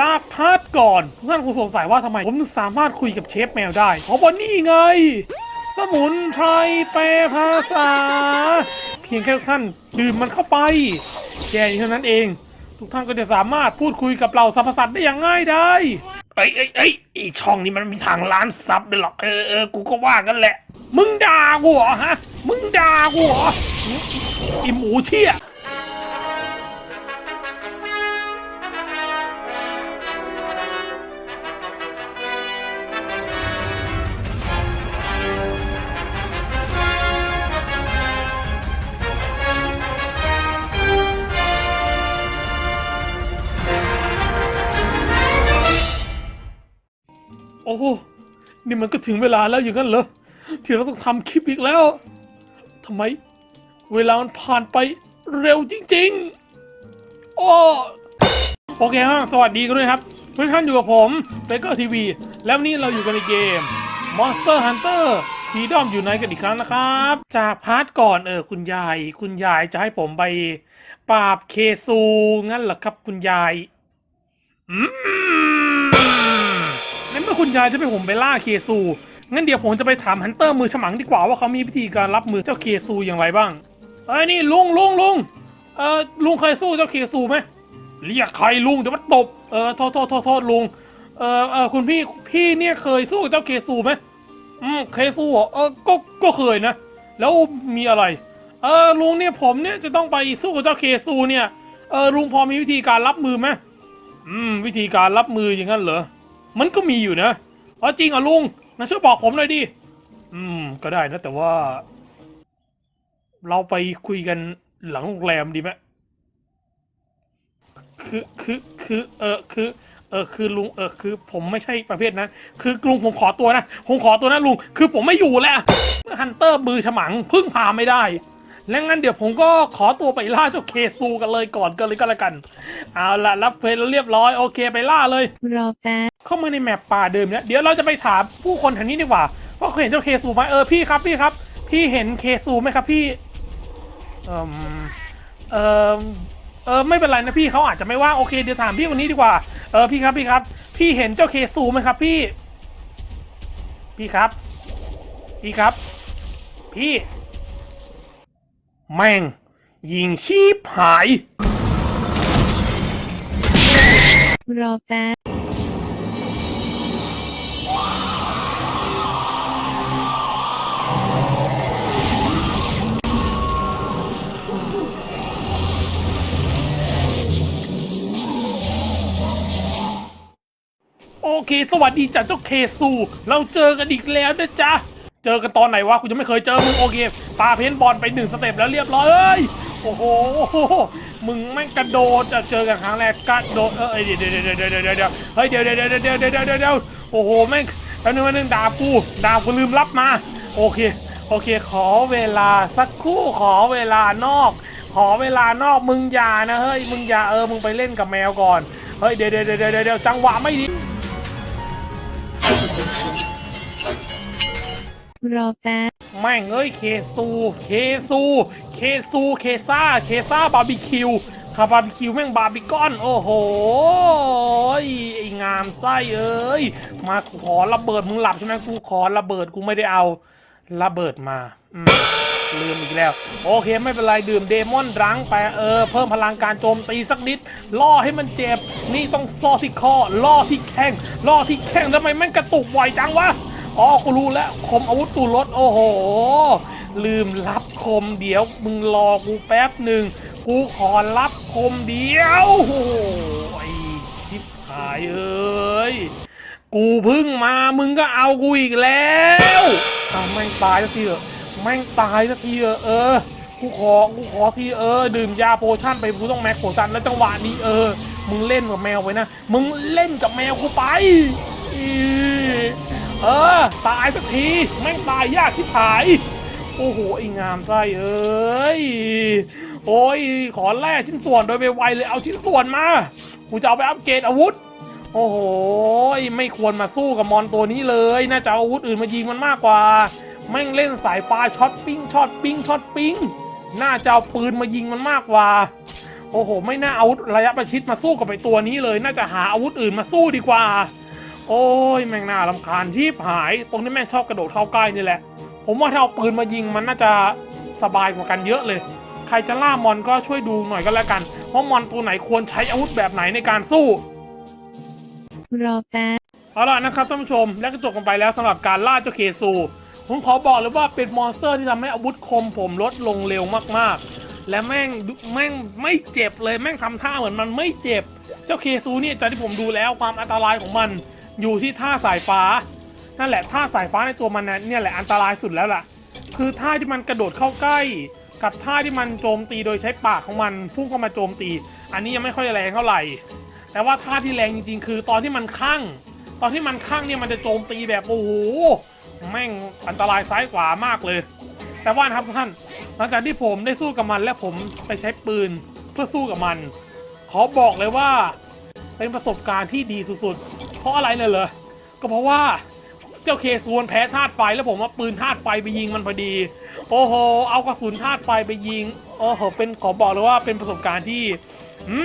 จากพาร์ทก่อนทุกท่านคงสงสัยว่าทำไม ผมถึงสามารถคุยกับเชฟแมวได้ เพราะว่านี่ไง สมุนไพรแปลภาษา เพียงแค่ทุกท่านดื่มมันเข้าไป แค่นี้เท่านั้นเอง ทุกท่านก็จะสามารถพูดคุยกับเราสรรพสัตว์ได้อย่างง่ายได้เอ้ยเอ้ยเอ้ยไอช่องนี้มันมีทางล้านซับด้วยหรอกเออเออกูก็ว่ากันแหละ มึงด่ากูเหรอฮะ มึงด่ากูเหรออิหมูเชี่ย โอ้โหนี่มันก็ถึงเวลาแล้วอย่างนั้นเหรอ ที่เราต้องทำคลิปอีกแล้วทำไม เวลามันผ่านไปเร็วจริงๆ โอ้โอเคฮะสวัสดีกันด้วยครับเพื่อนท่านอยู่กับผมเฟเกอร์ทีวีแล้ววันนี้เราอยู่กันในเกม Monster Hunter ทีดอมอยู่ในกันอีกครั้งนะครับ จากพาร์ทก่อนเออคุณยาย คุณยายจะให้ผมไปปราบเคซูงั้นเหรอครับคุณยาย อืม นั่นเมื่อคุณยายจะไปผมไปล่าเคซู งั้นเดี๋ยวผมจะไปถามฮันเตอร์มือฉมังดีกว่าว่าเขามีวิธีการรับมือเจ้าเคซูอย่างไรบ้าง เอ้ยนี่ลุงลุงลุงเออลุงเคยสู้เจ้าเคซูไหมเรียกใครลุงเดี๋ยวมันตบ เออโทษโทษโทษโทษลุง เออเออคุณพี่พี่เนี่ยเคยสู้เจ้าเคซูไหมอืมเคยสู้เหรอเออก็ก็เคยนะ แล้วมีอะไร เออลุงเนี่ยผมเนี่ยจะต้องไปสู้กับเจ้าเคซูเนี่ย เออลุงพอมีวิธีการรับมือไหมอืมวิธีการรับมืออย่างนั้นเหรอ มันก็มีอยู่นะอ๋อจริงเหรอลุงนะช่วยบอกผมหน่อยดิ อืม ก็ได้นะ แต่ว่า เราไปคุยกันหลังโรงแรมดีไหมคือคือคือเออคือเออคือลุงเออคือ ผมไม่ใช่ประเภทนั้น คือลุงผมขอตัวนะผมขอตัวนะลุงคือผมไม่อยู่แล้วเมื่อฮันเตอร์มือฉมังพึ่งพาไม่ได้และงั้นเดี๋ยวผมก็ขอตัวไปล่าเจ้าเคซูกันเลยก่อนกันเลยก็แล้วกัน เอาละรับเพลนเรียบร้อยโอเคไปล่าเลย รอแป๊บ เข้ามาในแมปป่าเดิมเนี่ยเดี๋ยวเราจะไปถามผู้คนแถวนี้ดีกว่า ว่าเขาเห็นเจ้าเคซูไหมเออพี่ครับพี่ครับ พี่เห็นเคซูไหมครับพี่เออเออเออไม่เป็นไรนะพี่เขาอาจจะไม่ว่างโอเคเดี๋ยวถามพี่คนนี้ดีกว่าเออพี่ครับพี่ครับ พี่เห็นเจ้าเคซูไหมครับพี่ พี่ครับ พี่ครับ พี่ แม่ง ยิงชีพหาย รอแป๊บ เค สวัสดีจ้ะเจ้าเคซู เราเจอกันอีกแล้วนะจ๊ะ เจอกันตอนไหนวะกูจะไม่เคยเจอมึงโอเคปาเพนบอลไปหนึ่งสเต็ปแล้วเรียบร้อยเอ้ยโอ้โห มึงแม่งกระโดดจะเจอกันครั้งแรกกระโดดเอ้ยเดี๋ยวเดี๋ยวเดี๋ยวเดี๋ยวเดี๋ยวเดี๋ยวเฮ้ยเดี๋ยวเดี๋ยวเดี๋ยวเดี๋ยวเดี๋ยวเดี๋ยวเดี๋ยวโอ้โหแม่งแป๊บนึงแป๊บนึงดาบกูดาบกูลืมรับมา โอเคโอเค ขอเวลาสักครู่ขอเวลานอก ขอเวลานอกมึงอย่านะเฮ้ยมึงอย่าเออมึงไปเล่นกับแมวก่อนเฮ้ยเดี๋ยวเดี๋ยวเดี๋ยวเดี๋ยวจังหวะไม่ดี รอแป๊บ แม่งเอ้ย เคซู เคซู เคซู เคซ่า เคซ่าบาร์บีคิวคาบาร์บีคิวแม่งบาร์บีคอน โอ้โห ไองามไส้เอ้ย มาขอระเบิดมึงหลับใช่ไหมกูขอระเบิดกูไม่ได้เอาระเบิดมาอืมลืมอีกแล้ว โอเคไม่เป็นไร ดื่มเดมอนดรังไปเออ เพิ่มพลังการโจมตีสักนิด ล่อให้มันเจ็บ นี่ต้องซ่อที่คอ ล่อที่แข้ง ล่อที่แข้งทำไมแม่งกระตุกบ่อยจังวะ อ๋อกูรู้แล้วคมอาวุธตูรถโอ้โห ลืมรับคมเดี๋ยวมึงรอกูแป๊บหนึ่งกูขอรับคมเดียวโอ้โหไอ้ชิบหายเอ้ยกูพึ่งมามึงก็เอากูอีกแล้วเอาแม่งตายสักทีเถอะแม่งตายสักทีเถอะเออกูขอกูขอทีเออ ดื่มยาโพชั่นไปกูต้องแม็กโพชั่นแล้วจังหวะนี้เออ มึงเล่นกับแมวไว้นะ มึงเล่นกับแมวกูไปอ เออ ตายสักที แม่งตายยากชิบหาย โอ้โห ไอ้งามไส้เอ้ย โอ้ย ขอแลกชิ้นส่วนโดยไวๆเลย เอาชิ้นส่วนมา กูจะเอาไปอัปเกรดอาวุธ โอ้โห ไม่ควรมาสู้กับมอนตัวนี้เลย น่าจะเอาอาวุธอื่นมายิงมันมากกว่า แม่งเล่นสายฟ้าช็อตปิ้งช็อตปิ้งช็อตปิ้ง น่าจะเอาปืนมายิงมันมากกว่าโอ้โห ไม่น่าอาวุธระยะประชิดมาสู้กับไอตัวนี้เลย น่าจะหาอาวุธอื่นมาสู้ดีกว่า โอ้ยแม่งน่ารำคาญชีพหายตรงนี้แม่งชอบกระโดดเข้าใกล้นี่แหละ ผมว่าถ้าเอาปืนมายิงมันน่าจะสบายกว่ากันเยอะเลย ใครจะล่ามอนก็ช่วยดูหน่อยก็แล้วกัน ว่ามอนตัวไหนควรใช้อาวุธแบบไหนในการสู้รอแป๊บเอาล่ะนะครับท่านผู้ชมและก็จบกันไปแล้วสำหรับการล่าเจ้าเคซู ผมขอบอกเลยว่าเป็นมอนสเตอร์ที่ทำให้อาวุธคมผมลดลงเร็วมากๆ และแม่งแม่งไม่เจ็บเลยแม่งทำท่าเหมือนมันไม่เจ็บ เจ้าเคซูเนี่ยจากที่ผมดูแล้วความอันตรายของมัน อยู่ที่ท่าสายฟ้า นั่นแหละท่าสายฟ้าในตัวมันเนี่ยแหละอันตรายสุดแล้วล่ะ คือท่าที่มันกระโดดเข้าใกล้ กับท่าที่มันโจมตีโดยใช้ปากของมันพุ่งเข้ามาโจมตี อันนี้ยังไม่ค่อยแรงเท่าไหร่ แต่ว่าท่าที่แรงจริงๆ คือตอนที่มันข้างตอนที่มันข้างเนี่ยมันจะโจมตีแบบโอ้โหแม่งอันตรายซ้ายขวามากเลย แต่ว่านะครับท่าน หลังจากที่ผมได้สู้กับมันและผมไปใช้ปืนเพื่อสู้กับมัน ขอบอกเลยว่าเป็นประสบการณ์ที่ดีสุดๆ เพราะอะไรเลยเหรอ ก็เพราะว่าเจ้าเคซูนแพ้ธาตุไฟแล้วผมเอาปืนธาตุไฟไปยิงมันพอดี โอ้โห เอากระสุนธาตุไฟไปยิง โอ้โห เป็นขอบอกเลยว่าเป็นประสบการณ์ที่ อื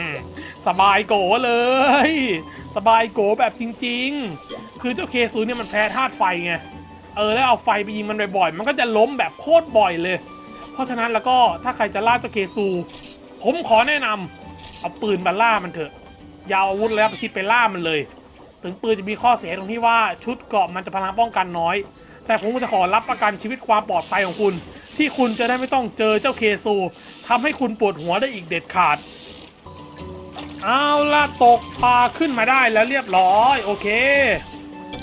ม สบายโกเลย สบายโกแบบจริง ๆ คือเจ้าเคซูเนี่ยมันแพ้ธาตุไฟไง เออ แล้วเอาไฟไปยิงมันบ่อยๆ มันก็จะล้มแบบโคตรบ่อยเลย เพราะฉะนั้นแล้วก็ถ้าใครจะล่าเจ้าเคซู ผมขอแนะนำเอาปืนมาล่ามันเถอะ ยาวอาวุธแล้วประชิดไปล่ามันเลย ถึงปืนจะมีข้อเสียตรงที่ว่าชุดเกราะมันจะพลังป้องกันน้อย แต่ผมจะขอรับประกันชีวิตความปลอดภัยของคุณ ที่คุณจะได้ไม่ต้องเจอเจ้าเคซูทำให้คุณปวดหัวได้อีกเด็ดขาด เอาละตกปลาขึ้นมาได้แล้วเรียบร้อยโอเค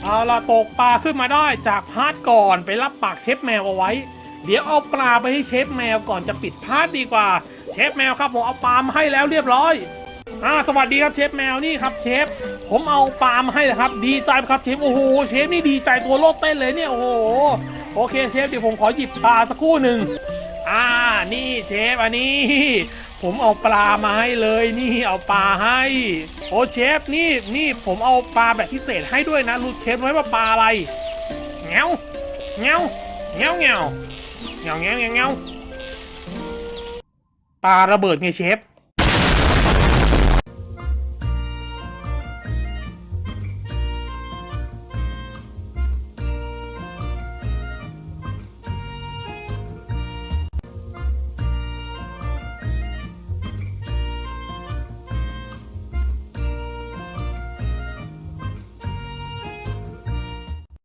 เอาละตกปลาขึ้นมาได้จากพาร์ทก่อนไปรับปากเชฟแมวเอาไว้ เดี๋ยวเอาปลาไปให้เชฟแมวก่อนจะปิดพาร์ทดีกว่า เชฟแมวครับผมเอาปลามาให้แล้วเรียบร้อย อ่าสวัสดีครับเชฟแมวนี่ครับเชฟผมเอาปลามาให้นะครับ ดีใจครับเชฟโอ้โหเชฟนี่ดีใจตัวโลดเต้นเลยเนี่ยโอ้โหโอเคเชฟเดี๋ยวผมขอหยิบปลาสักคู่หนึ่งอ่านี่เชฟอันนี้ ผมเอาปลามาให้เลยนี่เอาปลาให้ โอ้เชฟนี่นี่ผมเอาปลาแบบพิเศษให้ด้วยนะรู้เชฟไว้ว่าปลาอะไรเงี้ยวเงี้ยวเงี้ยวเงี้ยวเงี้ยวเงี้ยวเงี้ยวปลาระเบิดไงเชฟ